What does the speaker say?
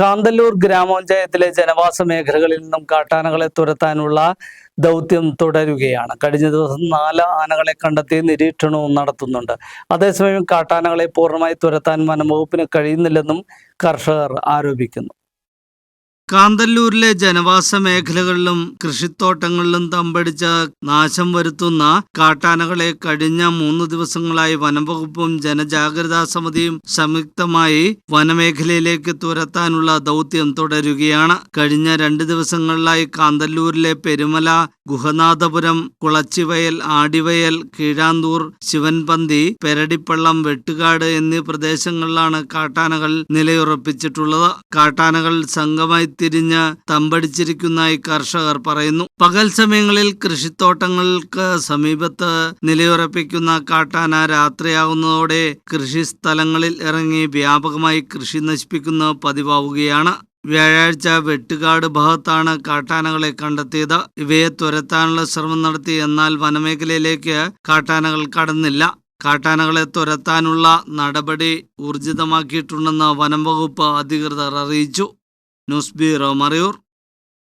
കാന്തല്ലൂർ ഗ്രാമപഞ്ചായത്തിലെ ജനവാസ മേഖലകളിൽ നിന്നും കാട്ടാനകളെ തുരത്താനുള്ള ദൗത്യം തുടരുകയാണ്. കഴിഞ്ഞ ദിവസം നാല് ആനകളെ കണ്ടെത്തി നിരീക്ഷണവും നടത്തുന്നുണ്ട്. അതേസമയം കാട്ടാനകളെ പൂർണമായി തുരത്താൻ വനംവകുപ്പിന് കഴിയുന്നില്ലെന്നും കർഷകർ ആരോപിക്കുന്നു. കാന്തല്ലൂരിലെ ജനവാസ മേഖലകളിലും കൃഷിത്തോട്ടങ്ങളിലും തമ്പടിച്ച നാശം വരുത്തുന്ന കാട്ടാനകളെ കഴിഞ്ഞ മൂന്ന് ദിവസങ്ങളായി വനംവകുപ്പും ജനജാഗ്രതാ സമിതിയും സംയുക്തമായി വനമേഖലയിലേക്ക് തുരത്താനുള്ള ദൗത്യം തുടരുകയാണ്. കഴിഞ്ഞ രണ്ട് ദിവസങ്ങളിലായി കാന്തല്ലൂരിലെ പെരുമല ഗുഹനാഥപുരം കുളച്ചിവയൽ ആടിവയൽ കീഴാന്തൂർ ശിവൻപന്തി പെരടിപ്പള്ളം വെട്ടുകാട് എന്നീ പ്രദേശങ്ങളിലാണ് കാട്ടാനകൾ നിലയുറപ്പിച്ചിട്ടുള്ളത്. കാട്ടാനകൾ സംഘമായി തിരിഞ്ഞ് തമ്പടിച്ചിരിക്കുന്നതായി കർഷകർ പറയുന്നു പകൽ സമയങ്ങളിൽ കൃഷിത്തോട്ടങ്ങൾക്ക് സമീപത്ത് നിലയുറപ്പിക്കുന്ന കാട്ടാന രാത്രിയാകുന്നതോടെ കൃഷിസ്ഥലങ്ങളിൽ ഇറങ്ങി വ്യാപകമായി കൃഷി നശിപ്പിക്കുന്ന പതിവാവുകയാണ്. വ്യാഴാഴ്ച വെട്ടുകാട് ഭാഗത്താണ് കാട്ടാനകളെ കണ്ടെത്തിയത്. ഇവയെ തുരത്താനുള്ള ശ്രമം നടത്തി എന്നാൽ വനമേഖലയിലേക്ക് കാട്ടാനകൾ കടന്നില്ല. കാട്ടാനകളെ തുരത്താനുള്ള നടപടി ഊർജിതമാക്കിയിട്ടുണ്ടെന്ന് വനം വകുപ്പ് അധികൃതർ അറിയിച്ചു. News bureau Marayoor.